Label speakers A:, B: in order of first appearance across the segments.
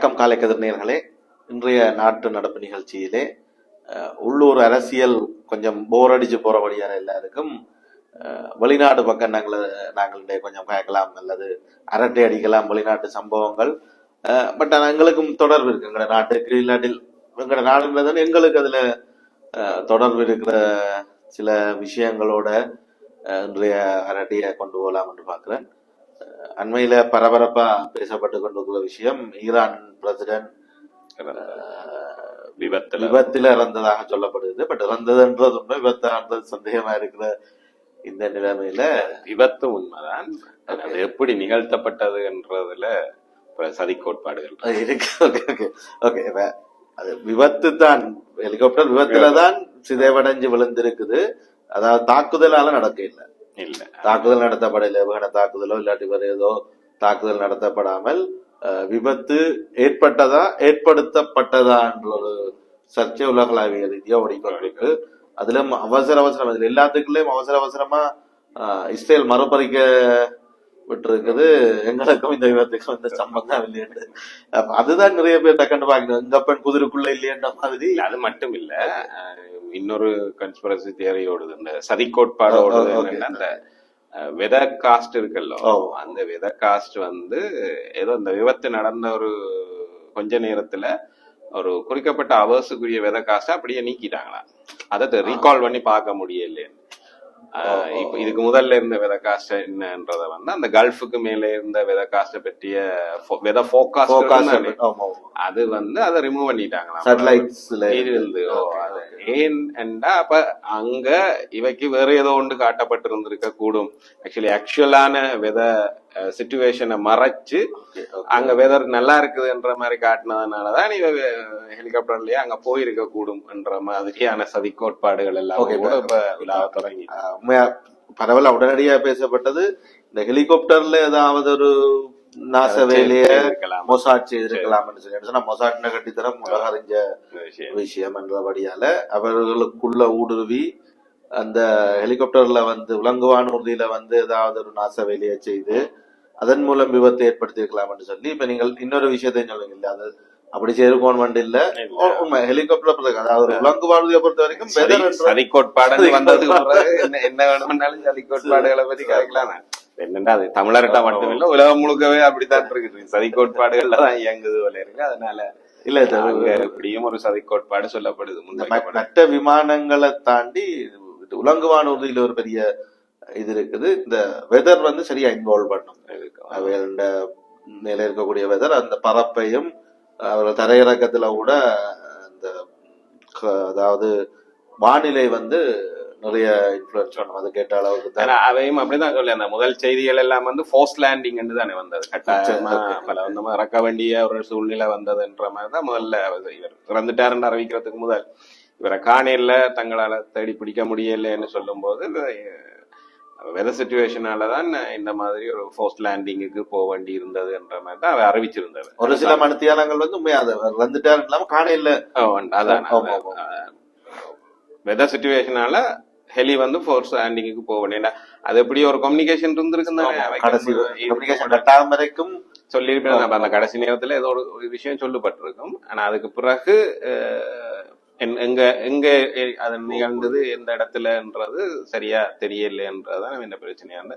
A: வணக்கம் காலை கதிர்நேர்களே இன்றைய நாட்டு நடப்பு நிகழ்ச்சியிலே உள்ளூர் அரசியல் கொஞ்சம் போர் அடிச்சு போறபடியான எல்லாருக்கும் வெளிநாடு பக்கம் நாங்கள் நாங்கள் கொஞ்சம் கேட்கலாம் அல்லது அரட்டை அடிக்கலாம் வெளிநாட்டு சம்பவங்கள். பட் ஆனால் எங்களுக்கும் தொடர்பு இருக்கு. எங்களோட நாட்டுக்கு இல்லாட்டில் எங்களோட நாடுங்கிறது எங்களுக்கு அதுல தொடர்பு இருக்கிற சில விஷயங்களோட இன்றைய அரட்டையை கொண்டு போகலாம் என்று பார்க்குறேன். அண்மையில பரபரப்பா பேசப்பட்டு கொண்டிருக்கிற விஷயம் ஈரான் பிரசிடென்ட்
B: விபத்துல.
A: விபத்துல இறந்ததாக சொல்லப்படுது பட் இறந்ததுன்றது உண்மை விபத்தான்றது சந்தேகமா இருக்கிற இந்த நிலைமையில
B: விபத்து உண்மைதான். அது எப்படி நிகழ்த்தப்பட்டதுன்றதுல இப்ப சதி கோட்பாடுகள்
A: இருக்கு. ஓகே அது விபத்து தான் ஹெலிகாப்டர் விபத்துல தான் சிதைவடைஞ்சு விழுந்திருக்குது. அதாவது தாக்குதலால நடக்க இல்லை
B: இல்ல
A: தாக்குதல் நடத்தப்படல ஏவுகணை தாக்குதலோ இல்லாட்டி வேற ஏதோ தாக்குதல் நடத்தப்படாமல் விபத்து ஏற்பட்டதா ஏற்படுத்தப்பட்டதா என்ற ஒரு சர்ச்சை உலகளாவிய ரீதியா ஓடிக்கொண்டிருக்கு அதுல அவசர அவசரம் இதுல எல்லாத்துக்குள்ளயும் அவசர அவசரமா இஸ்ரேல் மறுபறிக்க விட்டுருக்குது எங்களுக்கும் இந்த விபத்துக்கும் இந்த சம்பந்தம் அப்ப அதுதான் நிறைய பேர் டக்குன்னு பாக்கணும் எங்க பெண் குதிரைக்குள்ள இல்லையன்ற மாதிரி
B: அது மட்டும் இல்ல இன்னொரு கன்ஸ்பிரசி தியரி ஓடுது இந்த சதி ஓடுது. என்னன்னா இந்த வெதர் காஸ்ட் இருக்குல்ல. அந்த வெதர் காஸ்ட் வந்து ஏதோ இந்த விபத்து நடந்த ஒரு கொஞ்ச நேரத்துல ஒரு குறிக்கப்பட்ட அவர்ஸுக்குரிய வெதர் காஸ்ட் அப்படியே நீக்கிட்டாங்களாம் அதை ரீகால் பண்ணி பார்க்க முடியல இப்ப இதுக்கு முதல்ல இருந்த வெத காஸ்ட் என்னன்றத வந்து அந்த கல்ஃபுக்கு மேல இருந்த வெத காஸ்ட பற்றிய வெத
A: ஆமா.
B: அது வந்து அதை ரிமூவ் பண்ணிட்டாங்களாம்
A: Satellites-ல
B: இருந்து ஓ,
A: Okay,
B: அது
A: okay.
B: ஏன் என்றா அப்ப அங்க இவைக்கு வேற ஏதோ ஒன்று காட்டப்பட்டிருந்திருக்க கூடும் ஆக்சுவலி ஆக்சுவலான வெத சுச்சுவேஷனை மறைச்சு. அங்க வெதர் நல்லா இருக்குதுன்ற மாதிரி காட்டினதுனாலதான் இவ ஹெலிகாப்டர்லயே அங்க போயிருக்க கூடும் என்ற மாதிரியான சதி கோட்பாடுகள் எல்லாம் கூட இப்ப தொடங்கி.
A: பரவாயில்ல உடனடியா பேசப்பட்டது. இந்த ஹெலிகாப்டர்ல ஏதாவது ஒரு நாச வேலைய மொசாட் செய்திருக்கலாம்னு சொல்லி. சொன்னா மொசாட்ன கட்டித்தரம்? உலக அறிஞ்ச
B: விஷயம்.
A: என்றபடியால அவர்களுக்குள்ள ஊடுருவி அந்த ஹெலிகாப்டர்ல வந்து உலங்குவான் உறுதியில வந்து ஏதாவது ஒரு நாச வேலையை செய்து அதன் மூலம் விபத்து ஏற்படுத்தி இருக்கலாம் என்று சொல்லி இப்ப நீங்கள் இன்னொரு விஷயத்தையும் சொல்லுங்க இல்ல அது அப்படி செய்திருக்கோம் இல்ல.
B: இல்ல.
A: உண்மை. ஹெலிகாப்டர் பொறுத்த- அதாவது ஒரு உலங்குவானுதியை பொறுத்த வரைக்கும்
B: சதி
A: weather என்ற-
B: சதி கோட்பாடு
A: சதி
B: வந்ததுக்கு. பிறகு என்ன வேணும்னாலும் சதி கோட்பாடுகளை பத்தி கேட்கலாம். என்னண்டா அது தமிழர்கிட்ட மட்டுமில்ல உலகம் முழுக்கவே அப்படித்தான் இருக்குது. சதி கோட்பாடுகள்ல தான் இயங்குது போல இருக்கு. அதனால
A: இல்ல
B: இப்படியும் ஒரு சதி கோட்பாடு சொல்லப்படுது
A: மற்ற விமானங்களை தாண்டி உலங்குவான் உறுதியில ஒரு பெரிய இது இருக்குது. இந்த வெதர் வந்து சரியா இன்வால்வ் பண்ணும். அவையோட நிலை இருக்கக்கூடிய வெதர் அந்த பரப்பையும் அவர்கள் தரையிறக்கத்துல கூட அந்த க- அதாவது வானிலை வந்து நிறைய இன்ஃபுளுன்ஸ் பண்ணும். அது கேட்ட அளவுக்கு
B: அவையும் அப்படிதான் சொல்லி அந்த முதல் செய்திகள் எல்லாம் வந்து ஃபோர்ஸ் லேண்டிங் தானே வந்தது. கட்டாயமா. பல வந்து இறக்க வேண்டிய ஒரு சூழ்நிலை வந்ததுன்ற மாதிரி தான் முதல்ல இவர் இறந்துட்டாருன்னு அறிவிக்கிறதுக்கு முதல். இவரை காணையில தங்களால தேடி பிடிக்க முடியலைன்னு சொல்லும்போது வெதர் சுச்சுவேஷனால தான் இந்த மாதிரி ஒரு ஃபோர்ஸ் லேண்டிங்குக்கு போக வேண்டி இருந்ததுன்ற மாதிரி தான் அவர் அறிவிச்சிருந்தது.
A: ஒரு சில மனுத்தியானங்கள் வந்து வந்துட்டாரு இல்லாம காணையில
B: அதான். வெதர் சுச்சுவேஷனால ஹெலி வந்து ஃபோர்ஸ் லேண்டிங்குக்கு போக வேண்டிய அது எப்படி ஒரு கம்யூனிகேஷன் இருந்திருக்குன்னு
A: வரைக்கும்
B: சொல்லியிருப்பேன். அந்த கடைசி நேரத்துல ஏதோ ஒரு விஷயம் சொல்லப்பட்டிருக்கும் ஆனா அதுக்கு பிறகு எங்க எங்க அது நிகழ்ந்தது எந்த இடத்துலன்றது சரியா தெரியலைன்றதுதான் என்ன பிரச்சனையா இருந்த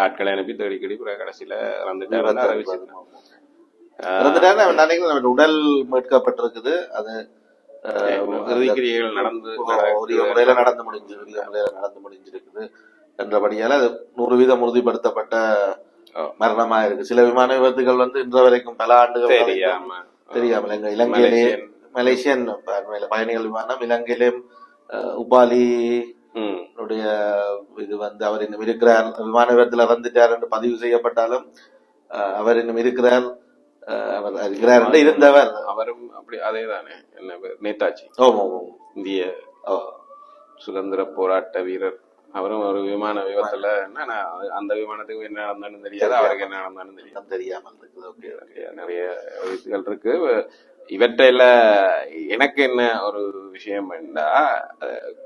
B: ஆட்களை அனுப்பி தேடிக்கடி கடைசியில
A: இறந்துட்டாரு அவன் நினைக்கிறேன் உடல் மீட்கப்பட்டிருக்குது. அது
B: இறுதிக்கிரியைகள் நடந்து
A: உரிய முறையில நடந்து முடிஞ்சு உரிய முறையில நடந்து முடிஞ்சிருக்குது என்றபடியால அது நூறு வீதம் உறுதிப்படுத்தப்பட்ட. மரணமா இருக்கு சில விமான விபத்துகள் வந்து இன்று வரைக்கும் பல ஆண்டுகள் தெரியாமல் எங்க இலங்கையிலே
B: மலேசியன்.
A: பயணிகள் விமானம் இலங்கையிலும் உபாலி. உடைய இது வந்து அவர் இன்னும் இருக்கிறார். விமான விபத்துல இறந்துட்டார் என்று பதிவு செய்யப்பட்டாலும் அவர் இன்னும் இருக்கிறார். அவர் இருக்கிறார் என்று இருந்தவர்.
B: அவரும் அப்படி அதேதானே. என்ன பேர்? நேதாஜி.
A: ஓம் ஓம்.
B: இந்திய
A: ஓ.
B: சுதந்திர போராட்ட வீரர். அவரும் ஒரு விமான விபத்துல என்ன அந்த விமானத்துக்கு என்ன நடந்தாலும் தெரியாது. அவருக்கு என்ன நடந்தாலும் தெரியாது.
A: தெரியாமல் இருக்குது
B: நிறைய விஷயங்கள் இருக்கு. இவற்றையில எனக்கு என்ன ஒரு விஷயம் என்றா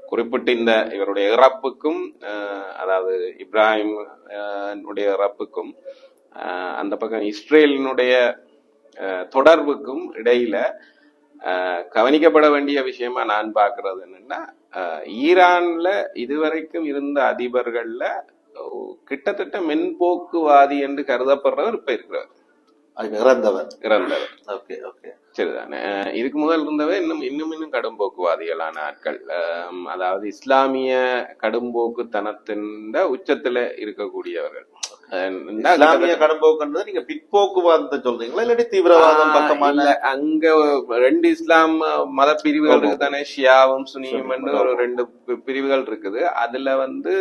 B: குறிப்பிட்ட இந்த இவருடைய இறப்புக்கும் அதாவது இப்ராஹிம் உடைய இறப்புக்கும் அந்த பக்கம் இஸ்ரேலினுடைய தொடர்புக்கும் இடையில கவனிக்கப்பட வேண்டிய விஷயமா நான் பார்க்கறது என்னன்னா ஈரான்ல இதுவரைக்கும் இருந்த அதிபர்கள்ல கிட்டத்தட்ட மென்போக்குவாதி என்று கருதப்படுறவர் இப்ப இருக்கிறார்.
A: இறந்தவர்
B: இறந்தவர்
A: ஓகே ஓகே
B: சரிதானே. இதுக்கு முதல் இருந்தவை இன்னும் இன்னும் இன்னும் கடும்போக்குவாதிகளான ஆட்கள். அதாவது இஸ்லாமிய கடும்போக்குத்தனத்தின் உச்சத்துல இருக்கக்கூடியவர்கள்.
A: இஸ்லாமிய கடம்போக்குன்றது நீங்க பிற்போக்குவாதத்தை சொல்றீங்களா? இல்லாட்டி தீவிரவாதம் பக்கமான
B: அங்க ரெண்டு இஸ்லாம் மத பிரிவுகள் இருக்கு தானே ஷியாவும் சுனியும் ஒரு ரெண்டு பிரிவுகள் இருக்குது. அதுல வந்து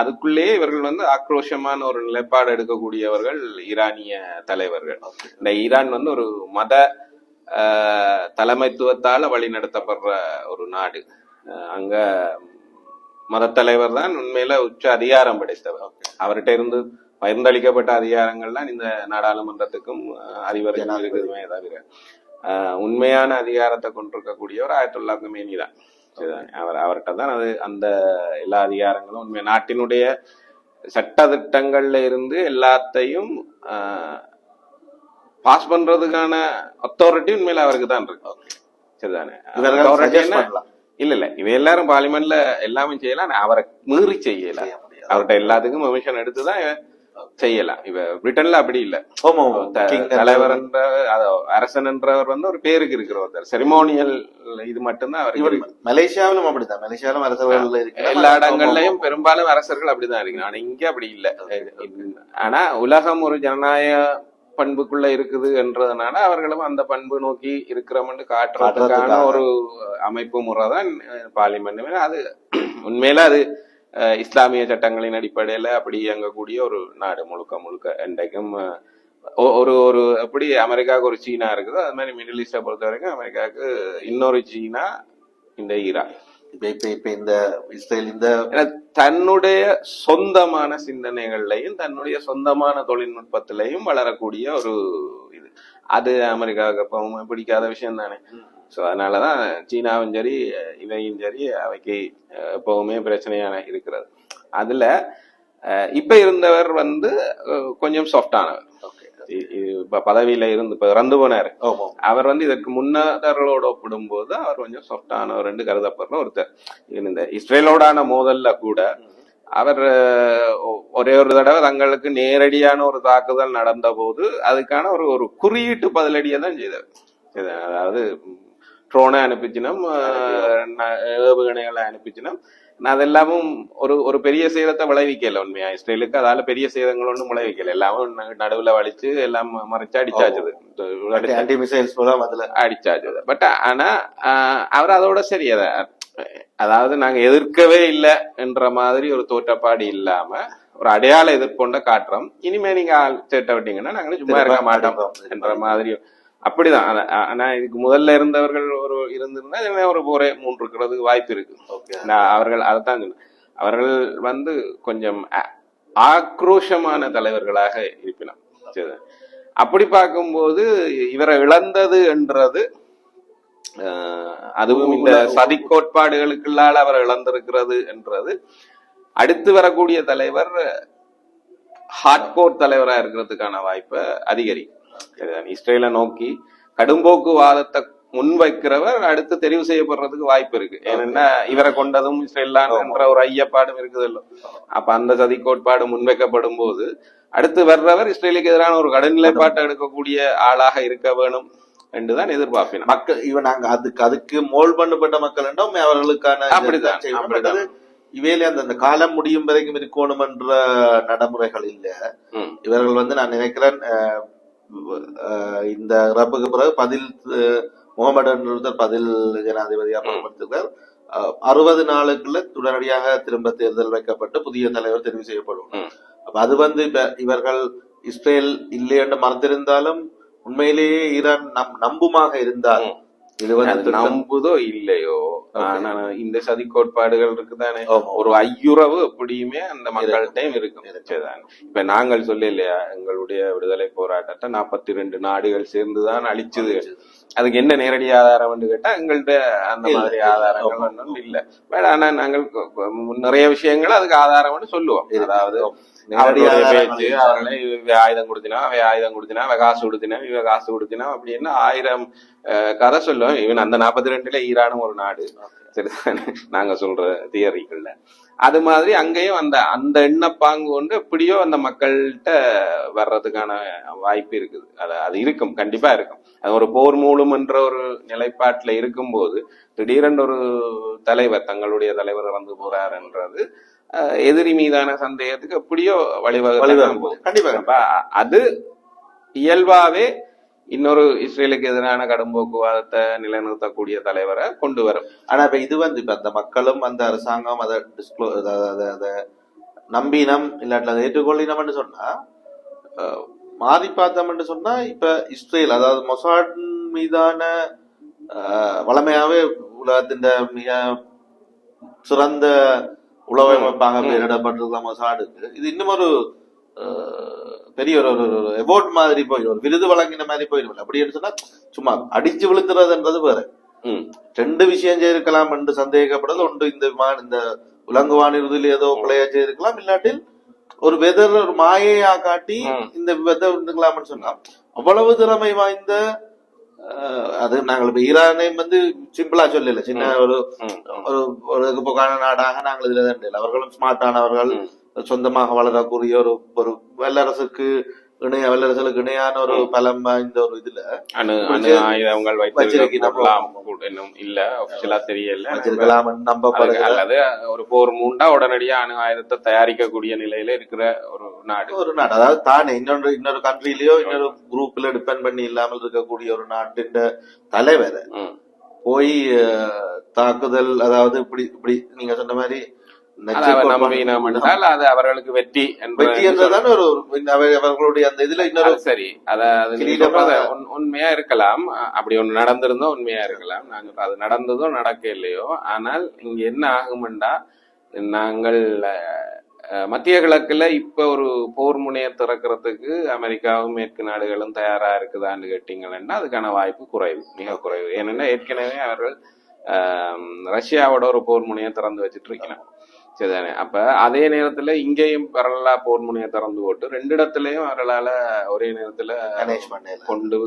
B: அதுக்குள்ளேயே இவர்கள் வந்து ஆக்ரோஷமான ஒரு நிலைப்பாடு எடுக்கக்கூடியவர்கள் ஈரானிய தலைவர்கள். இந்த ஈரான் வந்து ஒரு மத தலைமைத்துவத்தால வழி நடத்தப்படுற ஒரு நாடு. அங்க மத தலைவர் தான் உண்மையில உச்ச அதிகாரம் படைத்தவர். அவர்கிட்ட இருந்து பகிர்ந்தளிக்கப்பட்ட அதிகாரங்கள்லாம் இந்த நாடாளுமன்றத்துக்கும் அதிபருக்கும் இருக்குதுமே தவிர உண்மையான அதிகாரத்தை கொண்டிருக்கக்கூடியவர் ஆயத்துல்லா குமேனி தான். சரிதானே? அவர் அவர்கிட்ட தான் அது அந்த எல்லா அதிகாரங்களும் உண்மை. நாட்டினுடைய சட்ட திட்டங்கள்ல இருந்து எல்லாத்தையும் பாஸ் பண்றதுக்கான அத்தாரிட்டி உண்மையில அவருக்கு தான் இருக்கு. சரிதானே? இல்ல இல்ல. இவ எல்லாரும் பார்லிமெண்ட்ல எல்லாமே செய்யலாம். அவரை மீறி செய்யல. அவர்கிட்ட எல்லாத்துக்கும் பெர்மிஷன் எடுத்துதான் செய்யலாம் இவ பிரிட்டன்ல அப்படி இல்ல.
A: ஆமா, ஆமா.
B: த-
A: King
B: தலைவர் என்ற அதோ, அரசன் என்றவர் வந்து ஒரு பேருக்கு இருக்கிற ஒருத்தர் செரிமோனியல் இது மட்டும்தான் இருக்கு.
A: மலேசியாவிலும் அப்படிதான் மலேசியாவிலும் அரசர்கள்
B: எல்லா இடங்கள்லயும் பெரும்பாலும் அரசர்கள் அப்படிதான் இருக்கு. ஆனா இங்க அப்படி இல்ல. ஆனா உலகம் ஒரு ஜனநாயக பண்புக்குள்ள இருக்குது என்றதுனால அவர்களும் அந்த பண்பு நோக்கி இருக்கிறோம்னு காட்டுறதுக்கான. ஒரு அமைப்பு முறை தான் பார்லிமெண்ட் அது உண்மையில அது இஸ்லாமிய சட்டங்களின் அடிப்படையில அப்படி இயங்கக்கூடிய ஒரு நாடு முழுக்க முழுக்க என்றைக்கும் ஒரு ஒரு எப்படி அமெரிக்காவுக்கு ஒரு சீனா இருக்குதோ அது மாதிரி மிடில் ஈஸ்டை பொறுத்த வரைக்கும் அமெரிக்காவுக்கு இன்னொரு சீனா இந்த ஈரான்.
A: இப்ப இப்ப இந்த இஸ்ரேல் இந்த
B: தன்னுடைய சொந்தமான சிந்தனைகள்லையும் தன்னுடைய சொந்தமான தொழில்நுட்பத்திலையும் வளரக்கூடிய ஒரு இது. அது அமெரிக்காவுக்கு எப்பவுமே பிடிக்காத விஷயம் தானே ஸோ அதனாலதான் சீனாவும் சரி இவையும் சரி அவைக்கு எப்பவுமே பிரச்சனையான இருக்கிறது. அதுல இப்ப இருந்தவர் வந்து கொஞ்சம் சாஃப்டானவர் இப்ப பதவியில இருந்து இப்ப இறந்து போனாரு. அவர் வந்து இதற்கு முன்னதர்களோட ஒப்பிடும்போது அவர் கொஞ்சம் சாஃப்டானவர் என்று கருதப்படுற ஒருத்தர் இந்த இஸ்ரேலோடான மோதல்ல கூட அவர் ஒரே ஒரு தடவை தங்களுக்கு நேரடியான ஒரு தாக்குதல் நடந்த போது அதுக்கான ஒரு ஒரு குறியீட்டு பதிலடியை தான் செய்தார். அதாவது ட்ரோனை அனுப்பிச்சினோம் ஏவுகணைகளை அனுப்பிச்சினோம் அதெல்லாமும் ஒரு ஒரு பெரிய சேதத்தை விளைவிக்கல உண்மையா இஸ்ரேலுக்கு அதால பெரிய சேதங்கள் ஒன்றும் விளைவிக்கல எல்லாமும் நடுவுல வலிச்சு எல்லாம் மறைச்சு அடிச்சாச்சுது அடிச்சா-
A: ஆன்டி மிசைல்ஸ் மூலம் அதுல
B: அடிச்சாச்சு பட் ஆனா அவர் அதோட சரி அத அதாவது நாங்க எதிர்க்கவே இல்லை என்ற மாதிரி ஒரு தோற்றப்பாடு இல்லாம ஒரு அடையாள எதிர்ப்பொண்ட காட்டுறோம் இனிமே நீங்க சேட்டை விட்டீங்கன்னா நாங்க சும்மா இருக்க மாட்டோம் என்ற மாதிரி அப்படிதான். ஆனா- இதுக்கு முதல்ல இருந்தவர்கள் ஒரு இருந்திருந்தா ஒரு போரே மூன்று இருக்கிறதுக்கு வாய்ப்பு இருக்கு. நான் அவர்கள் அதைத்தான் சொன்னேன். அவர்கள் வந்து கொஞ்சம் ஆக்ரோஷமான தலைவர்களாக இருப்பினர். சரி. அப்படி பார்க்கும்போது இவரை இழந்தது என்றது அதுவும் இந்த சதி கோட்பாடுகளுக்குள்ளால் அவர் இழந்திருக்கிறது என்றது. அடுத்து வரக்கூடிய தலைவர் ஹார்ட்கோர் தலைவரா இருக்கிறதுக்கான வாய்ப்பை அதிகரிக்கும்? இஸ்ரேலை நோக்கி கடும்போக்குவாதத்தை முன்வைக்கிறவர் அடுத்து தெரிவு செய்யப்படுறதுக்கு வாய்ப்பு இருக்கு. ஏன்னா இவரை கொண்டதும் இஸ்ரேல் தான் என்ற ஒரு ஐயப்பாடும் இருக்குது இல்ல அப்ப அந்த சதி கோட்பாடு முன்வைக்கப்படும் போது அடுத்து வர்றவர் இஸ்ரேலுக்கு எதிரான ஒரு கடுநிலைப்பாட்டை எடுக்கக்கூடிய ஆளாக இருக்க வேணும் என்றுதான் எதிர்பார்ப்பினோம்.
A: மக்கள் இவன் நாங்க அதுக்கு அதுக்கு மோல் பண்ணப்பட்ட மக்கள் என்றும் அவர்களுக்கான
B: அப்படிதான். அப்படிதான்.
A: இவையில அந்த அந்த காலம் முடியும் வரைக்கும் இருக்கணும் என்ற நடைமுறைகள் இல்ல. இவர்கள் வந்து நான் நினைக்கிறேன் இந்த இறப்புக்கு பிறகு பதில் முகமது என்பவர் பதில் ஜனாதிபதியாக பொறுப்படுத்துகிறார் அறுபது நாளுக்குள்ள உடனடியாக திரும்ப தேர்தல் வைக்கப்பட்டு புதிய தலைவர் தெரிவு செய்யப்படும். அப்ப அது வந்து இப்ப இவர்கள் இஸ்ரேல் இல்லை என்று மறந்திருந்தாலும் உண்மையிலேயே ஈரான் நம் நம்புமாக இருந்தால் இது வந்து
B: நம்புதோ இல்லையோ ஆனா இந்த சதி கோட்பாடுகள் இருக்குதானே. ஒரு ஐயுறவு எப்படியுமே அந்த மக்கள்கிட்டயும் இருக்கும்? இப்ப நாங்கள் சொல்ல இல்லையா எங்களுடைய விடுதலை போராட்டத்தை நாற்பத்தி ரெண்டு நாடுகள் சேர்ந்துதான் அழிச்சுது. அதுக்கு என்ன நேரடி ஆதாரம் கேட்டா எங்கள்ட்ட அந்த. மாதிரி ஆதாரங்கள் ஒன்றும் இல்ல. ஆனா நாங்கள் நிறைய விஷயங்கள் அதுக்கு ஆதாரம்னு சொல்லுவோம். அதாவது இவ ஆயுதம் கொடுத்தினா அவ ஆயுதம் கொடுத்தினா அவ காசு கொடுத்தினா இவ காசு கொடுத்தினா அப்படின்னு ஆயிரம் கதை சொல்லும். இவன் அந்த நாற்பத்தி ரெண்டுல ஈரானும் ஒரு நாடு. சரிதானே நாங்க சொல்ற தியரிகள்ல. அது மாதிரி அங்கேயும் அந்த அந்த எண்ணப்பாங்கு கொண்டு எப்படியோ அந்த மக்கள்கிட்ட வர்றதுக்கான வாய்ப்பு இருக்குது. அது அது இருக்கும். கண்டிப்பா இருக்கும். அது ஒரு போர் மூலம் என்ற ஒரு நிலைப்பாட்டுல இருக்கும்போது திடீரென்று ஒரு தலைவர் தங்களுடைய தலைவர் இறந்து போறாருன்றது எதிரி மீதான சந்தேகத்துக்கு எப்படியோ. போகுது.
A: கண்டிப்பா
B: அது இயல்பாவே இன்னொரு இஸ்ரேலுக்கு எதிரான கடும் போக்குவாதத்தை நிலைநிறுத்தக்கூடிய தலைவரை கொண்டு வரும்
A: ஆனா இப்ப இது வந்து இப்ப அந்த மக்களும் அந்த அரசாங்கம் அதை டிஸ்க்ளோ அதை நம்பினம் இல்லாட்டில் அதை ஏற்றுக்கொள்ளினம்னு சொன்னா மாறி பார்த்தோம்னு சொன்னா இப்ப இஸ்ரேல் அதாவது மொசாட் மீதான வளமையாவே உலகத்தின் மிக சிறந்த உளவமைப்பாக
B: ம்.
A: பெயரிடப்பட்டிருக்க மொசாடுக்கு இது இன்னும் ஒரு பெரிய ஒரு ஒரு எவோர்ட் மாதிரி போயிடும். ஒரு விருது வழங்கின மாதிரி போயிடும் அப்படின்னு சொன்னா சும்மா அடிச்சு விழுத்துறதுன்றது வேற. ரெண்டு விஷயம் செய்திருக்கலாம் என்று சந்தேகப்படுறது ஒன்று இந்த விமான இந்த உலங்குவான் இறுதியில் ஏதோ பிழையா செய்திருக்கலாம். இல்லாட்டில் ஒரு வெதர் ஒரு மாயையா காட்டி. இந்த வெதர் இருந்துக்கலாம்னு சொன்னா அவ்வளவு திறமை வாய்ந்த அது நாங்கள் இப்ப ஈரானையும் வந்து சிம்பிளா சொல்லல சின்ன ஒரு. ஒரு ஒரு போக்கான நாடாக நாங்கள் இதுல தான். அவர்களும் ஸ்மார்ட்டானவர்கள். சொந்தமாக வளரக்கூடிய ஒரு ஒரு வல்லரசுக்கு இணைய வல்லரசுகளுக்கு இணையான ஒரு பலம் வாய்ந்த ஒரு இதுல
B: அணு அணு ஆயுதங்கள் இன்னும் இல்ல ஒபிஷியலா தெரியல.
A: வச்சிருக்கலாம் நம்பப்படுகிற
B: அல்லது ஒரு போர் மூண்டா உடனடியா அணு ஆயுதத்தை தயாரிக்கக்கூடிய நிலையில இருக்கிற ஒரு நாடு.
A: ஒரு நாடு. அதாவது தானே இன்னொரு இன்னொரு கண்ட்ரிலயோ இன்னொரு குரூப்ல டிபெண்ட் பண்ணி இல்லாமல் இருக்கக்கூடிய ஒரு நாட்டின் தலைவர். போய் தாக்குதல் அதாவது இப்படி இப்படி நீங்க சொன்ன மாதிரி
B: நம்பினம் என்றால் அது அவர்களுக்கு வெற்றி
A: வெற்றி என்றுதான் ஒரு அவர்களுடைய அந்த இதுல இன்னொரு
B: சரி. அத அது நீங்க
A: கிரீடமா-
B: சொல்றது உண்- உண்மையா இருக்கலாம். அப்படி ஒண்ணு நடந்திருந்தா உண்மையா இருக்கலாம். நாங்க அது நடந்ததோ நடக்க இல்லையோ ஆனால் இங்க என்ன ஆகும்டா நாங்கள் மத்திய கிழக்குல இப்ப ஒரு போர் முனையை திறக்கிறதுக்கு அமெரிக்காவும் மேற்கு நாடுகளும் தயாரா இருக்குதான்னு கேட்டீங்கன்னா அதுக்கான வாய்ப்பு குறைவு மிக குறைவு. ஏனென்னா ஏற்கனவே அவர்கள் ரஷ்யாவோட ஒரு போர் முனையை திறந்து வச்சிட்டு இருக்கிறாங்க சரிதானே அப்ப அதே நேரத்துல இங்கேயும் பரவலா போர் முனையை திறந்து போட்டு ரெண்டு இடத்துலயும் அவர்களால ஒரே நேரத்துல கொண்டு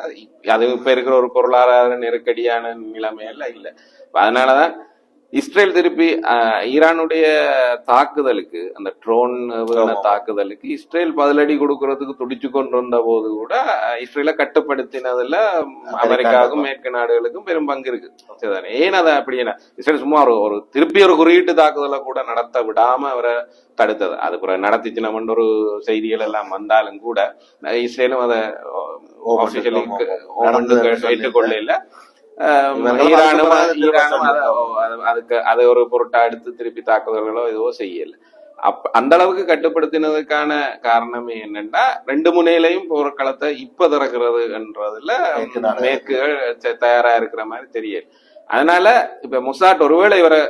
B: அது இப்- அது இப்ப இருக்கிற ஒரு பொருளாதார நெருக்கடியான நிலைமையெல்லாம் இல்ல. இப்ப அதனாலதான் இஸ்ரேல் திருப்பி ஈரானுடைய தாக்குதலுக்கு அந்த ட்ரோன். தாக்குதலுக்கு இஸ்ரேல் பதிலடி கொடுக்கறதுக்கு துடிச்சு கொண்டு வந்த போது கூட இஸ்ரேலை கட்டுப்படுத்தினதுல அமெரிக்காவுக்கும் மேற்கு நாடுகளுக்கும் பெரும் பங்கு இருக்கு. ஏன் அதை அப்படி என்ன? இஸ்ரேல் சும்மா ஒரு ஒரு திருப்பி ஒரு குறியீட்டு தாக்குதலை கூட நடத்த விடாம அவரை தடுத்தது. அது பிறகு நடத்திச்சு நம்ம ஒரு செய்திகள் எல்லாம் வந்தாலும் கூட இஸ்ரேலும் அதை ஏற்றுக்கொள்ள இல்ல ஈரானும் ஈரானும் அதுக்கு அதை ஒரு பொருட்டா எடுத்து திருப்பி தாக்குதல்களோ எதுவோ செய்யல. அப்ப அந்த அளவுக்கு கட்டுப்படுத்தினதுக்கான காரணமே என்னன்னா ரெண்டு முனையிலையும் போர்க்களத்தை இப்ப திறக்கிறது என்றதுல
A: மேற்கு
B: தயாரா இருக்கிற மாதிரி தெரியல. அதனால இப்ப மொசாட் ஒருவேளை இவரை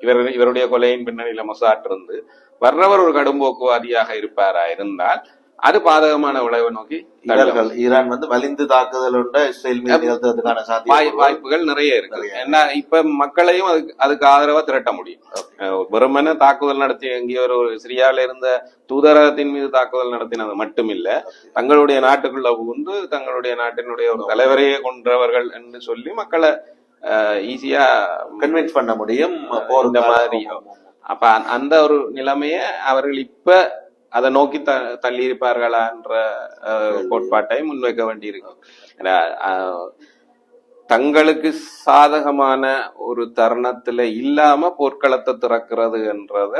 B: இவர் இவருடைய கொலையின் பின்னணியில மொசாட் இருந்து வர்றவர் ஒரு கடும்போக்குவாதியாக இருப்பாரா இருந்தால் அது பாதகமான விளைவை நோக்கி
A: ஈரான் வந்து வலிந்து தாக்குதல் இஸ்ரேல் சாத்தியம்
B: வாய்ப்புகள் நிறைய இருக்கு. ஏன்னா இப்ப மக்களையும் அதுக்கு அதுக்கு ஆதரவா திரட்ட முடியும். வெறுமனே தாக்குதல் நடத்தி எங்கேயோ ஒரு சிரியால இருந்த தூதரகத்தின் மீது தாக்குதல் நடத்தினது மட்டுமில்ல. தங்களுடைய நாட்டுக்குள்ள புகுந்து தங்களுடைய நாட்டினுடைய ஒரு தலைவரையே கொன்றவர்கள் என்று சொல்லி மக்களை ஈஸியா
A: கன்வின்ஸ் பண்ண முடியும்
B: இந்த மாதிரி. அப்ப அந்த ஒரு நிலைமைய அவர்கள் இப்ப அதை நோக்கி த தள்ளி இருப்பார்களான்ற அஹ், கோட்பாட்டை முன்வைக்க வேண்டியிருக்கு ஏன்னா, அஹ், தங்களுக்கு சாதகமான ஒரு தருணத்துல இல்லாம போர்க்களத்தை திறக்கிறது என்றத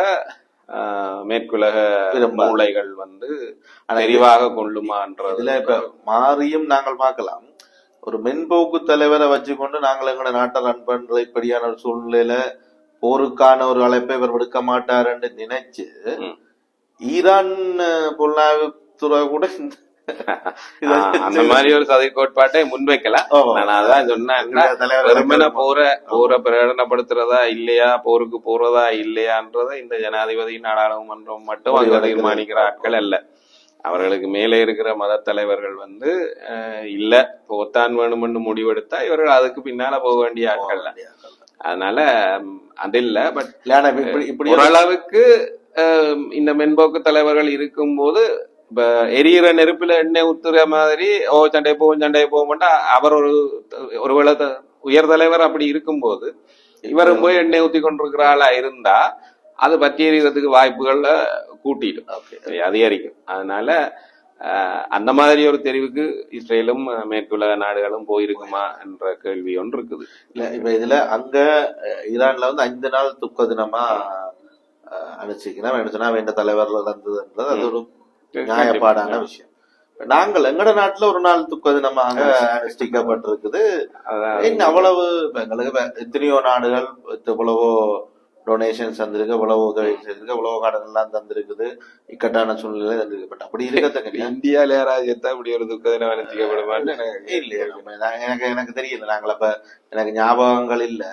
B: மேற்குலக. மூளைகள் வந்து தெளிவாக கொள்ளுமான்றது
A: இதுல இப்ப மாறியும் நாங்கள் பார்க்கலாம் ஒரு மென்போக்கு தலைவரை வச்சுக்கொண்டு நாங்கள் எங்களோட நாட்டை ரன் பண்ற இப்படியான ஒரு சூழ்நிலையில போருக்கான ஒரு அழைப்பை இவர் விடுக்க மாட்டாருன்னு நினைச்சு. ஈரான் பொருளாதாரத்துறை கூட
B: அந்த மாதிரி ஒரு சதி கோட்பாட்டை முன்வைக்கலாம்
A: ஆமா.
B: நான் அதான் சொன்னேன். போற போற பிரகடனப்படுத்துறதா இல்லையா போருக்கு போறதா இல்லையான்றத இந்த ஜனாதிபதி நாடாளுமன்றம் மட்டும் அங்க. தீர்மானிக்கிற ஆட்கள் அல்ல. அவர்களுக்கு மேலே இருக்கிற மத தலைவர்கள் வந்து இல்ல போத்தான் வேணும்னு முடிவெடுத்தா இவர்கள் அதுக்கு பின்னால போக வேண்டிய ஆட்கள் தான். அதனால அது இல்ல பட்
A: இப்படி
B: ஓரளவுக்கு இந்த மென்போக்கு தலைவர்கள் இருக்கும்போது இப்ப எரியிற நெருப்புல எண்ணெய் ஊத்துற மாதிரி ஓ சண்டை போவோம் சண்டை போவோம்ட்டா அவர் ஒரு ஒருவேளை உயர் தலைவர் அப்படி இருக்கும்போது இவரும் போய் எண்ணெய் ஊத்தி கொண்டிருக்கிற ஆளா இருந்தா அது பற்றி எறிகிறதுக்கு வாய்ப்புகள்ல கூட்டிடும். அதிகரிக்கும். அதனால அஹ், அந்த மாதிரி ஒரு தெரிவுக்கு இஸ்ரேலும் அஹ், மேற்குலக நாடுகளும் போயிருக்குமா என்ற கேள்வி ஒன்று இருக்குது.
A: இல்ல இப்ப இதுல அங்க ஈரான்ல வந்து ஐந்து நாள் துக்க தினமா அனுஷ்டிக்கணும் என்ன சொன்னா வேண்ட தலைவர்ல இருந்ததுன்றது அது ஒரு நியாயப்பாடான விஷயம். நாங்கள் எங்கட நாட்டுல ஒரு நாள் துக்க தினமாக அனுஷ்டிக்கப்பட்டிருக்குது. அவ்வளவு எங்களுக்கு எத்தனையோ நாடுகள் எவ்வளவோ டொனேஷன்ஸ் தந்திருக்கு உதவி செய்திருக்கு எவ்வளவோ கடன் எல்லாம் தந்திருக்குது. இக்கட்டான சூழ்நிலை தந்திருக்கு. பட் அப்படி இருக்கத்தக்க
B: இந்தியால யாராவது செத்தா இப்படி ஒரு துக்க தினம் அனுஷ்டிக்கப்படுமான்னு எனக்கு
A: இல்லையா எனக்கு எனக்கு தெரியல. நாங்கள் அப்ப எனக்கு ஞாபகங்கள் இல்ல.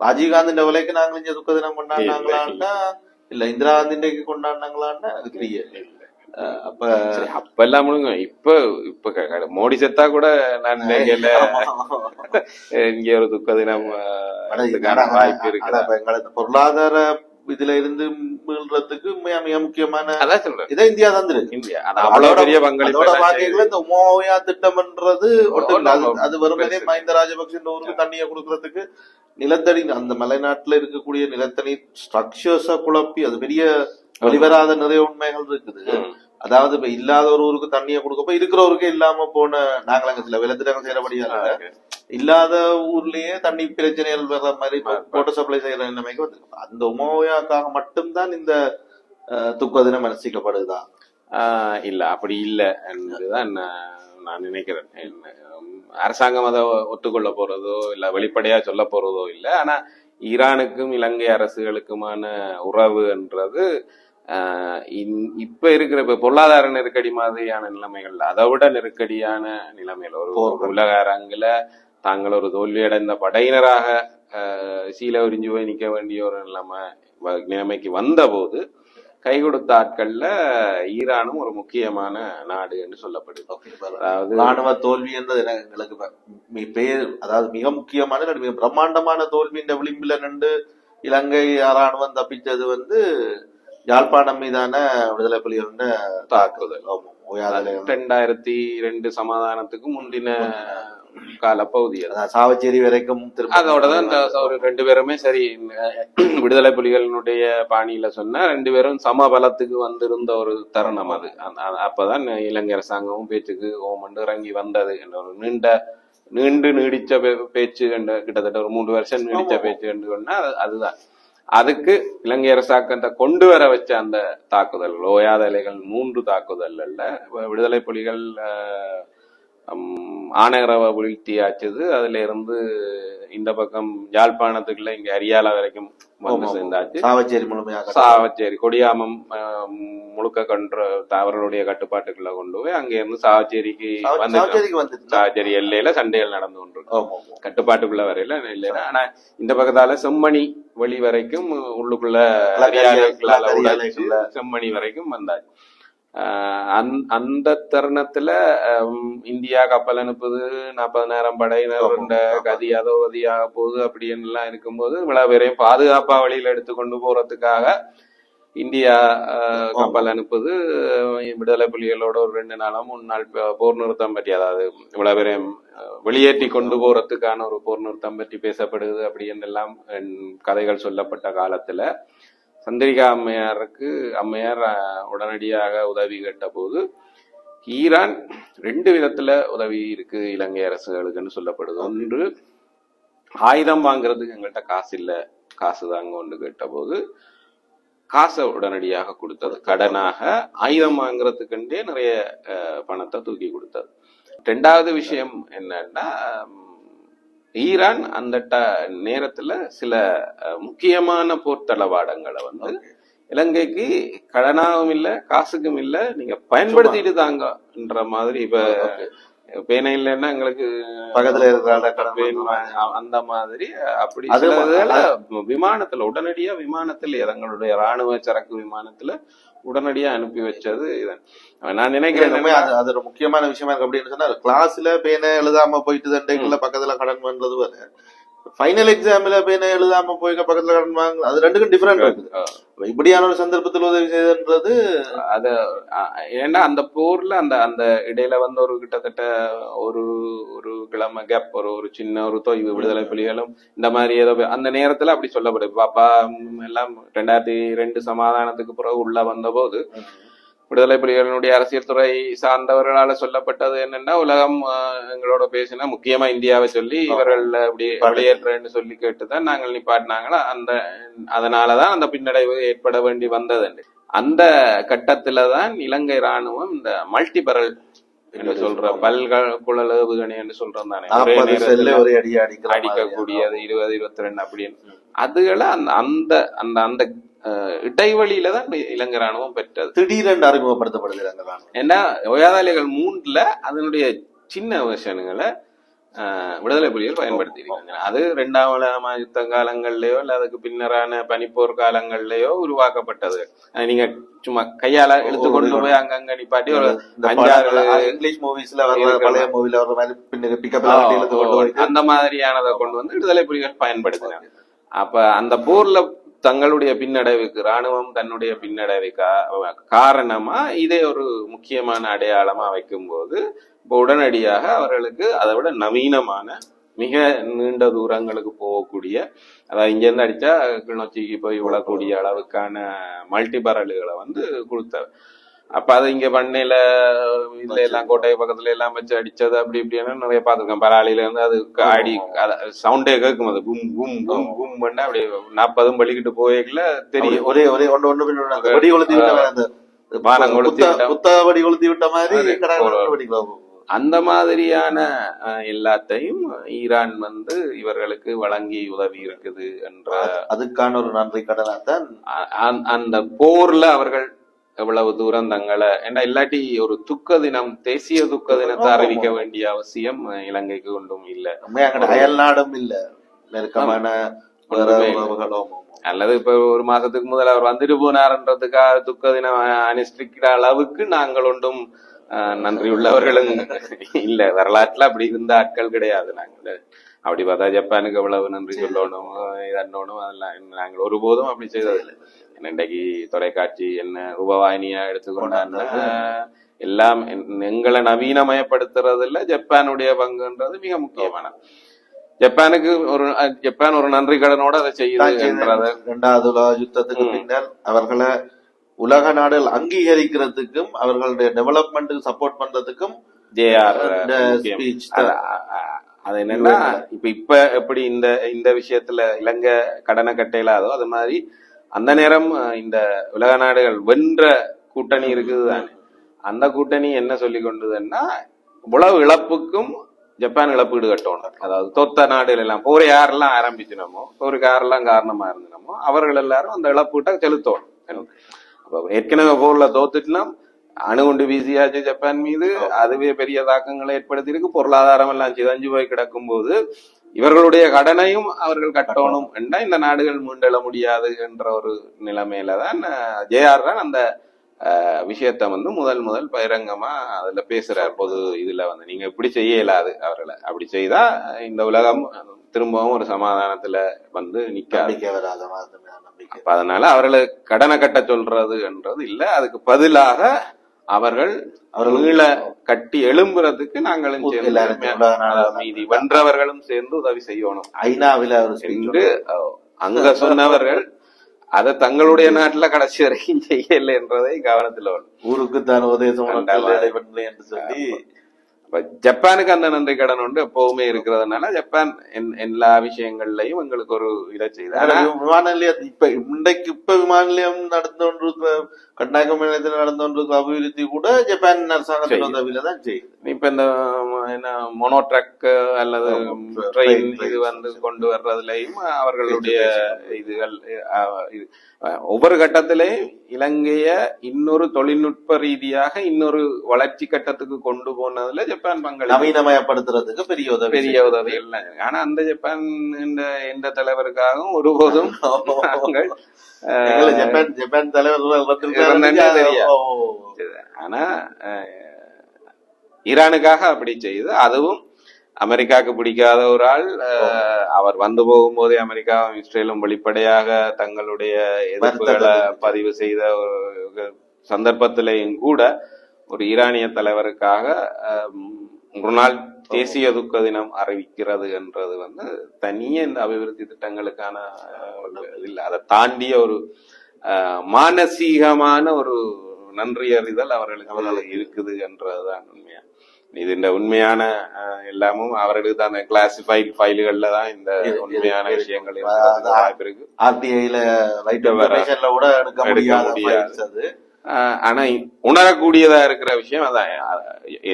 A: ராஜீவ்காந்தின் விலைக்கு நாங்கள் இங்க துக்க தினம் கொண்டாடினாங்களான்னா இல்ல இந்திரா காந்திக்கு கொண்டாடினாங்களான்னா தெரியல அஹ் அப்ப
B: அப்ப எல்லாம் முழுங்க இப்ப இப்ப மோடி செத்தா கூட நான் இங்க ஒரு துக்க தினம் வாய்ப்பு இருக்கு
A: பொருளாதார இதுல இருந்து மீள்றதுக்கு மிக மிக முக்கியமான
B: அதான் சொல்றேன்
A: இதை இந்தியா தந்திருக்கு
B: இந்தியா அது அவ்வளவு பெரிய பங்களிப்பு
A: இந்த உமோயா திட்டம்ன்றது. அது- அது வெறுமனே
B: பெருசு.
A: மஹிந்த ராஜபக்சே ஊருக்கு தண்ணியை கொடுக்கறதுக்கு நிலத்தடி அந்த மலைநாட்டுல இருக்கக்கூடிய நிலத்தடி ஸ்ட்ரக்சர்ஸ குழப்பி அது பெரிய வெளிவராத நிறைய உண்மைகள் இருக்குது. அதாவது இப்ப இல்லாத ஒரு ஊருக்கு தண்ணியை கொடுக்கப்ப இருக்கிறவருக்கே இல்லாம போன நாங்கள் அங்க சில விலத்திட்டங்கள் செய்யறபடியால இல்லாத ஊர்லயே தண்ணி பிரச்சனைகள் வர்ற மாதிரி போட்ட சப்ளை செய்யற நிலைமைக்கு வந்து அந்த உமோயாக்காக மட்டும்தான் இந்த துக்க தினம் அனுஷ்டிக்கப்படுதா
B: ஆஹ் இல்ல. அப்படி இல்ல. என்றுதான் நான் நான் நினைக்கிறேன். அரசாங்கம் அதை ஒத்துக்கொள்ள போறதோ இல்ல வெளிப்படையா சொல்ல போறதோ இல்ல ஆனா ஈரானுக்கும் இலங்கை அரசுகளுக்குமான உறவு என்றது ஆஹ் இன்- இப்ப இருக்கிற இப்ப பொருளாதார நெருக்கடி மாதிரியான நிலைமைகள் அதை விட நெருக்கடியான நிலைமைகள் ஒரு. உலக அரங்குல தாங்கள் ஒரு தோல்வியடைந்த படையினராக சீல உறிஞ்சு போய் நிக்க வேண்டிய ஒரு நிலைமை நிலைமைக்கு வந்தபோது கை கொடுத்த ஆட்கள்ல ஈரானும் ஒரு முக்கியமான நாடு என்று சொல்லப்படுது. அதாவது
A: ராணுவ தோல்வி என்றது எங்களுக்கு பேர் அதாவது மிக முக்கியமான மிக பிரம்மாண்டமான தோல்வியின் விளிம்பில நின்று இலங்கை ராணுவம் தப்பிச்சது வந்து யாழ்ப்பாணம் மீதான விடுதலை புலிகளின்
B: தாக்குதல். ரெண்டாயிரத்தி ரெண்டு சமாதானத்துக்கு முந்தின கால பகுதி அது
A: அதான் சாவச்சேரி வரைக்கும்
B: அதோட தான் இந்த ஒரு ரெண்டு பேருமே சரி விடுதலை புலிகளினுடைய பாணியில சொன்னா ரெண்டு பேரும் சமபலத்துக்கு வந்திருந்த ஒரு தருணம் அது. அப்பதான் இலங்கை அரசாங்கமும் பேச்சுக்கு ஓமண்டு இறங்கி வந்தது என்ற ஒரு நீண்ட நீண்டு நீடிச்ச பேச்சு என்ற கிட்டத்தட்ட ஒரு மூன்று வருஷம் நீடிச்ச. பேச்சு என்று சொன்னா அது- அதுதான். அதுக்கு இலங்கை அரசாங்கத்தை கொண்டு வர வச்ச அந்த தாக்குதல் ஓயாத இலைகள் மூன்று தாக்குதல் அல்ல விடுதலை புலிகள் ஆனகரவை வீழ்த்தியாச்சுது. அதுல இருந்து இந்த பக்கம் யாழ்ப்பாணத்துக்குள்ள இங்க அரியாலா வரைக்கும் வந்து. சேர்ந்தாச்சு.
A: சாவச்சேரி முழுமையாக
B: சாவச்சேரி கொடியாமம் முழுக்க கன்ற அவர்களுடைய கட்டுப்பாட்டுக்குள்ள கொண்டு போய் அங்க இருந்து சாவச்சேரிக்கு
A: சாவ-
B: வந்து சாவச்சேரி எல்லையில சண்டைகள் நடந்து கொண்டிருக்கு. கட்டுப்பாட்டுக்குள்ள வரையில இல்லைன்னா ஆனா இந்த பக்கத்தால செம்மணி வழி வரைக்கும் உள்ளுக்குள்ள. செம்மணி வரைக்கும் வந்தாச்சு. ஆஹ் அந்த- தருணத்துல இந்தியா கப்பல் அனுப்புது நாற்பதனாயிரம் படையினர். கதி அதோ கதியாக போகுது அப்படின்னு எல்லாம் இருக்கும்போது இவ்வளவு பேரையும் பாதுகாப்பா வழியில எடுத்து கொண்டு போறதுக்காக இந்தியா கப்பல் அனுப்புது. விடுதலை புலிகளோட ஒரு ரெண்டு நாளா மூணு நாள் போர் நிறுத்தம் பற்றி அதாவது இவ்வளவு பேரையும் வெளியேற்றி கொண்டு போறதுக்கான ஒரு போர் நிறுத்தம் பற்றி பேசப்படுது அப்படி என்றெல்லாம் ஹம், கதைகள் சொல்லப்பட்ட காலத்துல. சந்திரிகா அம்மையாருக்கு அம்மையார் உடனடியாக உதவி கேட்டபோது ஈரான் ரெண்டு விதத்துல உதவி இருக்கு இலங்கை அரசுகளுக்குன்னு சொல்லப்படுது. ஒன்று ஆயுதம் வாங்குறதுக்கு எங்கள்கிட்ட காசு இல்லை. காசு தாங்க ஒன்று கேட்டபோது காசை உடனடியாக கொடுத்தது. கடனாக ஆயுதம் வாங்குறதுக்குண்டே நிறைய பணத்தை தூக்கி கொடுத்தது. ரெண்டாவது விஷயம் என்னன்னா ஈரான் அந்த ட- நேரத்துல சில முக்கியமான போர் தளவாடங்களை வந்து இலங்கைக்கு கடனாகவும் இல்ல காசுக்கும் இல்ல நீங்க பயன்படுத்திட்டு தாங்கன்ற மாதிரி இப்ப பேனை இல்லைன்னா எங்களுக்கு
A: பக்கத்துல இருக்கிற.
B: அந்த மாதிரி அப்படி விமானத்துல உடனடியா விமானத்துல எங்களுடைய ராணுவ சரக்கு விமானத்துல உடனடியா அனுப்பி வச்சது நான் நினைக்கிறேன்
A: அது அது ஒரு முக்கியமான விஷயமா. இருக்கு அப்படின்னு சொன்னா கிளாஸ்ல பேனை எழுதாம போயிட்டு தண்டைக்குள்ள பக்கத்துல கடன் பண்றது வேற. ஃபைனல் எக்ஸாம்ல பேன எழுதாம போய் பக்கத்துல கடன் வாங்க அது ரெண்டுக்கும் டிஃபரெண்ட் இருக்குது. அப்ப இப்படியான ஒரு சந்தர்ப்பத்தில் உதவி செய்தன்றது
B: அது ஏன்னா அந்த போர்ல அந்த அந்த இடையில வந்து ஒரு கிட்டத்தட்ட ஒரு ஒரு கிழமை கேப் ஒரு ஒரு சின்ன ஒரு தொய்வு விடுதலை புலிகளும் இந்த மாதிரி ஏதோ அந்த நேரத்துல அப்படி சொல்லப்படுது. பாப்பா எல்லாம் ரெண்டாயிரத்தி ரெண்டு சமாதானத்துக்கு பிறகு உள்ள வந்த போது விடுதலை புலிகளினுடைய அரசியல் துறை சார்ந்தவர்களால சொல்லப்பட்டது என்னன்னா உலகம் எங்களோட பேசினா முக்கியமா இந்தியாவை சொல்லி இவர்கள் அப்படி வெளியேற்றேன்னு சொல்லி கேட்டுதான் நாங்கள் நிப்பாட்டினாங்களா? அந்த அதனாலதான் அந்த பின்னடைவு ஏற்பட வேண்டி வந்தது அந்த கட்டத்துல தான் இலங்கை ராணுவம் இந்த மல்டிபரல் என்று சொல்ற பல்கள் குழல் ஏவுகணை என்று சொல்றோம் தானே? அடிக்கக்கூடியது இருபது இருபத்தி ரெண்டு அப்படின்னு. அதுகளை அந்த அந்த அந்த இடைவெளியில தான் இலங்கை ராணுவம் பெற்றது.
A: திடீரென்று அறிமுகப்படுத்தப்படுகிறாங்க ராணுவம்
B: ஏன்னா ஓயாதாளிகள் மூன்றுல அதனுடைய சின்ன வெர்ஷனுங்களை விடுதலை புலிகள் பயன்படுத்தியிருக்காங்க. அது ரெண்டாம் உலக யுத்த காலங்கள்லயோ இல்ல அதுக்கு பின்னரான பனிப்போர் காலங்கள்லயோ உருவாக்கப்பட்டது. நீங்க சும்மா கையால எடுத்து கொண்டு போய் அங்கங்க நிப்பாட்டி ஒரு அஞ்சாறு
A: இங்கிலீஷ் மூவிஸ்ல
B: இருக்கிற
A: பழைய மூவில வர்ற மாதிரி போயிட்டு
B: அந்த மாதிரியானதை கொண்டு வந்து விடுதலை புலிகள் பயன்படுத்தினாங்க. அப்ப அந்த போர்ல தங்களுடைய பின்னடைவுக்கு ராணுவம் தன்னுடைய பின்னடைவுக்கு காரணமா இதே ஒரு முக்கியமான அடையாளமா வைக்கும்போது இப்போ உடனடியாக அவர்களுக்கு அதை விட நவீனமான மிக நீண்ட தூரங்களுக்கு போகக்கூடிய அதாவது இங்க இருந்து அடிச்சா கிளிநொச்சிக்கு போய் விழக்கூடிய அளவுக்கான மல்டி பரலுகளை வந்து கொடுத்தார் அப்ப அது இங்க பண்ணையில இதுல எல்லாம் கோட்டை பக்கத்துல எல்லாம் வச்சு அடிச்சது அப்படி இப்படின்னு நிறைய பார்த்திருக்கேன் பராளியில இருந்து அது ஆடி சவுண்டே கேட்கும் அது. கும் கும் கும் கும் பண்ண அப்படி நாற்பதும் பள்ளிக்கிட்டு போய்க்கல தெரியும்.
A: ஒரே ஒரே ஒன்று ஒன்று வெடி கொளுத்தி விட்ட
B: வானம் கொளுத்தி
A: புத்த-
B: விட்ட-
A: புத்த வெடி கொளுத்தி விட்ட மாதிரி
B: அந்த மாதிரியான எல்லாத்தையும் ஈரான் வந்து இவர்களுக்கு வழங்கி உதவி இருக்குது என்ற
A: அதுக்கான ஒரு நன்றி கடனா தான்
B: அந்த போர்ல அவர்கள் எவ்வளவு தூரம் தங்களை ஏன்னா இல்லாட்டி ஒரு துக்க தினம் தேசிய துக்க தினத்தை அறிவிக்க. வேண்டிய அவசியம் இலங்கைக்கு ஒன்றும் இல்ல.
A: உண்மையாக அயல் நாடும் இல்ல. நெருக்கமான
B: அல்லது இப்ப ஒரு மாசத்துக்கு முதல்ல அவர் வந்துட்டு போனார்ன்றதுக்காக துக்க தினம் அனுஷ்டிக்கிற அளவுக்கு நாங்கள் ஒன்றும் அஹ், நன்றி உள்ளவர்களும் இல்ல. வரலாற்றுல அப்படி இருந்த ஆட்கள் கிடையாது நாங்கள். அப்படி பார்த்தா ஜப்பானுக்கு எவ்வளவு நன்றி சொல்லணும் இதன்னோனும் அதெல்லாம் நாங்கள் ஒருபோதும் அப்படி செய்ததில்லை. இன்றைக்கு தொலைக்காட்சி என்ன ரூபவாயினியா எடுத்துக்கொண்டான்னா எல்லாம் எங்களை நவீனமயப்படுத்துறதுல ஜப்பானுடைய பங்குன்றது மிக முக்கியமானது ஜப்பானுக்கு ஒரு ஜப்பான் ஒரு நன்றி கடனோட அதை செய்யுது
A: இரண்டாவது உலக யுத்தத்துக்கு
B: ம்.
A: பின்னர் அவர்களை உலக நாடுகள் அங்கீகரிக்கிறதுக்கும் அவர்களுடைய டெவலப்மெண்ட்டுக்கு சப்போர்ட் பண்றதுக்கும்
B: ஜேஆர்
A: ஸ்பீச்
B: அது என்னன்னா இப்ப இப்ப எப்படி இந்த இந்த விஷயத்துல இலங்கை கடனை கட்டையிலாதோ அது மாதிரி அந்த நேரம் இந்த உலக நாடுகள் வென்ற கூட்டணி இருக்குது தானே அந்த கூட்டணி என்ன சொல்லி கொண்டதுன்னா இவ்வளவு இழப்புக்கும் ஜப்பான் இழப்பீடு கட்டணும் அதாவது தொத்த நாடுகள் எல்லாம் போர் யாரெல்லாம் ஆரம்பிச்சினமோ போருக்கு யாரெல்லாம் காரணமா இருந்தனமோ அவர்கள் எல்லாரும் அந்த இழப்பீட்டை செலுத்தணும் அப்போ ஏற்கனவே போர்ல தோத்துட்டுனா அணுகுண்டு வீசியாச்சு ஜப்பான் மீது அதுவே பெரிய தாக்கங்களை ஏற்படுத்தியிருக்கு பொருளாதாரம் எல்லாம் சிதஞ்சு போய் கிடக்கும் போது இவர்களுடைய கடனையும் அவர்கள் கட்டணும் என்றா இந்த நாடுகள் மீண்டெழ முடியாது என்ற ஒரு நிலைமையில தான் ஜேஆர் தான் அந்த விஷயத்த வந்து முதல் முதல் பகிரங்கமா அதுல பேசுறார். பொது இதுல வந்து நீங்க இப்படி செய்ய இயலாது அவர்களை. அப்படி செய்தா இந்த உலகம் திரும்பவும் ஒரு சமாதானத்துல வந்து அப்ப அதனால அவர்களை கடனை கட்ட சொல்றது என்றது இல்ல. அதுக்கு பதிலாக அவர்கள்
A: அவர்கள்
B: மீள கட்டி எழும்புறதுக்கு நாங்களும் மீதி வென்றவர்களும் சேர்ந்து உதவி செய்யணும்.
A: ஐநாவில
B: என்று அஹ், அங்க சொன்னவர்கள் அதை தங்களுடைய நாட்டுல கடைசி வரைக்கும் செய்யல என்றதை கவனத்துல
A: ஊருக்கு தான். இடைபெற்றேன் என்று சொல்லி
B: ஜப்பானுக்கு அந்த நன்றி கடன் உண்டு எப்பவுமே இருக்கிறதுனால ஜப்பான் எல்லா விஷயங்கள்லயும் எங்களுக்கு ஒரு இதை செய்து ஆனா
A: விமான நிலையம் இப்ப இன்றைக்கு இப்ப விமான நிலையம் நடந்து கொண்டிருக்கிற கட்டாயம் நிலையத்தில் நடந்து கொண்டிருக்கிற அபிவிருத்தி கூட ஜப்பான் அரசாங்கத்தின். உதவியில தான் செய்யுது
B: இப்ப இந்த என்ன மோனோ ட்ரக் அல்லது ட்ரெயின் இது. வந்து கொண்டு வர்றதுலயும் அவர்களுடைய இதுகள் ஒவ்வொரு கட்டத்திலையும் இலங்கைய இன்னொரு தொழில்நுட்ப ரீதியாக இன்னொரு வளர்ச்சி கட்டத்துக்கு கொண்டு போனதுல ஜப்பான் பங்களிப்பு.
A: நவீனமயப்படுத்துறதுக்கு பெரிய உதவி
B: பெரிய உதவிகள் ஆனா அந்த ஜப்பான் எந்த தலைவருக்காகவும் ஒருபோதும்
A: ஜப்பான் ஜப்பான். வந்திருக்காங்க
B: ஆனா ஈரானுக்காக அப்படி செய்து அதுவும் அமெரிக்காவுக்கு பிடிக்காத ஒரு ஆள் அவர் வந்து போகும்போதே அமெரிக்காவும் இஸ்ரேலும் வெளிப்படையாக தங்களுடைய எதிர்ப்புகளை பதிவு செய்த ஒரு சந்தர்ப்பத்திலேயும் கூட ஒரு ஈரானிய தலைவருக்காக ஒரு நாள் தேசிய துக்க தினம் அறிவிக்கிறது என்றது வந்து தனியே இந்த அபிவிருத்தி திட்டங்களுக்கான இல்ல அதை தாண்டிய ஒரு மானசீகமான ஒரு நன்றி அறிதல் அவர்களுக்கு. இருக்குது என்றதுதான் உண்மையா. இது இந்த உண்மையான எல்லாமும் அவர்களுக்கு தான் கிளாசிஃபைட் ஃபைல்கள்ல தான் இந்த உண்மையான. விஷயங்கள் வாய்ப்பு இருக்கு.
A: ஆர்டிஐல ரைட் கூட எடுக்க முடியாத
B: ஆனா உணரக்கூடியதா இருக்கிற விஷயம் அதான்.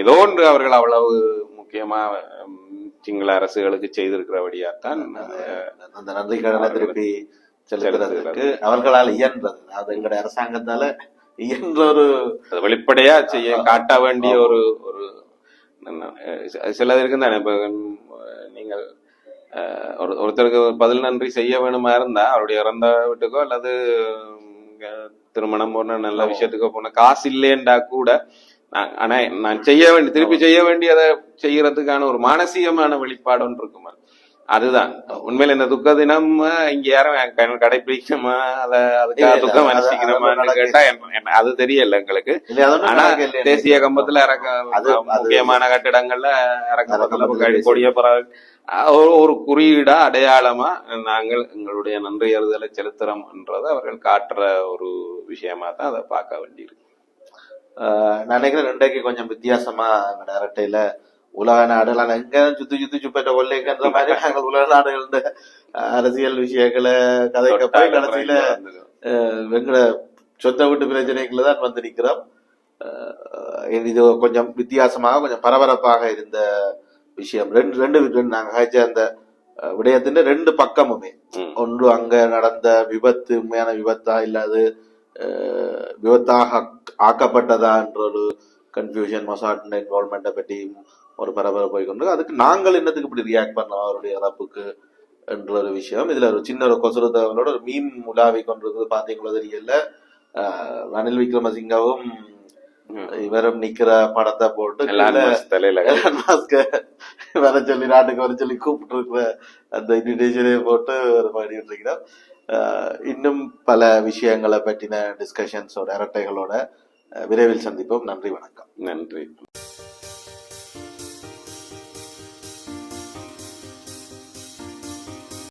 B: ஏதோ ஒன்று அவர்கள் அவ்வளவு முக்கியமா சிங்கள அரசுகளுக்கு செய்திருக்கிறபடியாத்தான்
A: அந்த நன்றி கடனை திருப்பி செலுத்துறதுக்கு
B: செலுத்துறது.
A: அவர்களால் இயன்றது. அது எங்களுடைய அரசாங்கத்தால இயன்ற ஒரு
B: வெளிப்படையா செய்ய காட்ட வேண்டிய ஒரு ஒரு அஹ், சிலது இருக்குதானே இப்ப நீங்கள் ஒரு ஒருத்தருக்கு ஒரு பதில் நன்றி செய்ய வேணுமா இருந்தா அவருடைய இறந்த வீட்டுக்கோ அல்லது திருமணம் போன்ற நல்ல. விஷயத்துக்கோ போன காசு இல்லையண்டா கூட ஆனா நான் செய்ய வேண்டிய திருப்பி செய்ய வேண்டியதை செய்யறதுக்கான ஒரு மானசீகமான வெளிப்பாடு ஒன்று இருக்குமா அதுதான். உண்மையில இந்த துக்க தினம் இங்க யாரும் கடைபிடிக்கணுமா அத அதுக்காக துக்கம் அனுஷ்டிக்கணுமான்னு. கேட்டா அது தெரியல எங்களுக்கு. ஆனா. தேசிய கம்பத்துல இறக்க முக்கியமான கட்டிடங்கள்ல இறக்கப்பட்ட கொடிய அஹ் ஒரு குறியீடா அடையாளமா நாங்கள் எங்களுடைய நன்றி அறிதலை செலுத்துறோம் என்றதை அவர்கள் காட்டுற ஒரு விஷயமா தான் அதை பார்க்க வேண்டியிருக்கு.
A: நினைக்கிறேன் இன்றைக்கு கொஞ்சம் வித்தியாசமா எங்களோட அரட்டையில உலக நாடுகள் எங்க சுத்தி சுத்தி சுப்பேட்ட கொள்ளைங்கிற மாதிரி நாங்கள் உலக நாடுகள அரசியல் விஷயங்களை கதைக்க போய் கடைசியில ஆஹ் எங்கட சொந்த வீட்டு பிரச்சனைக்குள்ள தான் வந்து இது கொஞ்சம் வித்தியாசமாக கொஞ்சம் பரபரப்பாக இருந்த விஷயம். ரெண்டு ரெண்டு ரெண்டு நாங்க காய்ச்ச அந்த விடயத்தின் ரெண்டு பக்கமுமே. ஒன்று அங்க நடந்த விபத்து உண்மையான விபத்தா இல்லாது விபத்தாக ஆக்- ஆக்கப்பட்டதா என்ற ஒரு கன்ஃபியூஷன் மொசாட் இன்வால்மெண்ட்டை பற்றி ஒரு பரபரப்பு போய்கொண்டு அதுக்கு நாங்கள் என்னத்துக்கு இப்படி ரியாக்ட் பண்ணோம்? அவருடைய இறப்புக்கு என்ற ஒரு விஷயம். இதுல ஒரு சின்ன ஒரு கொசுறு தகவலோட ஒரு மீன் உலாவி கொண்டிருக்கிறது பாத்தீங்களோ தெரியல. ரணில் விக்ரமசிங்கவும். இவரும் நிக்கிற படத்தை போட்டு வர சொல்லி நாட்டுக்கு வர சொல்லி கூப்பிட்டு இருக்கிற அந்த இன்விடேஷனே போட்டு ஒரு பண்ணிட்டு இருக்கிறோம் இன்னும் பல விஷயங்களை பற்றின டிஸ்கஷன்ஸோட இரட்டைகளோட விரைவில் சந்திப்போம். நன்றி வணக்கம்.
B: நன்றி.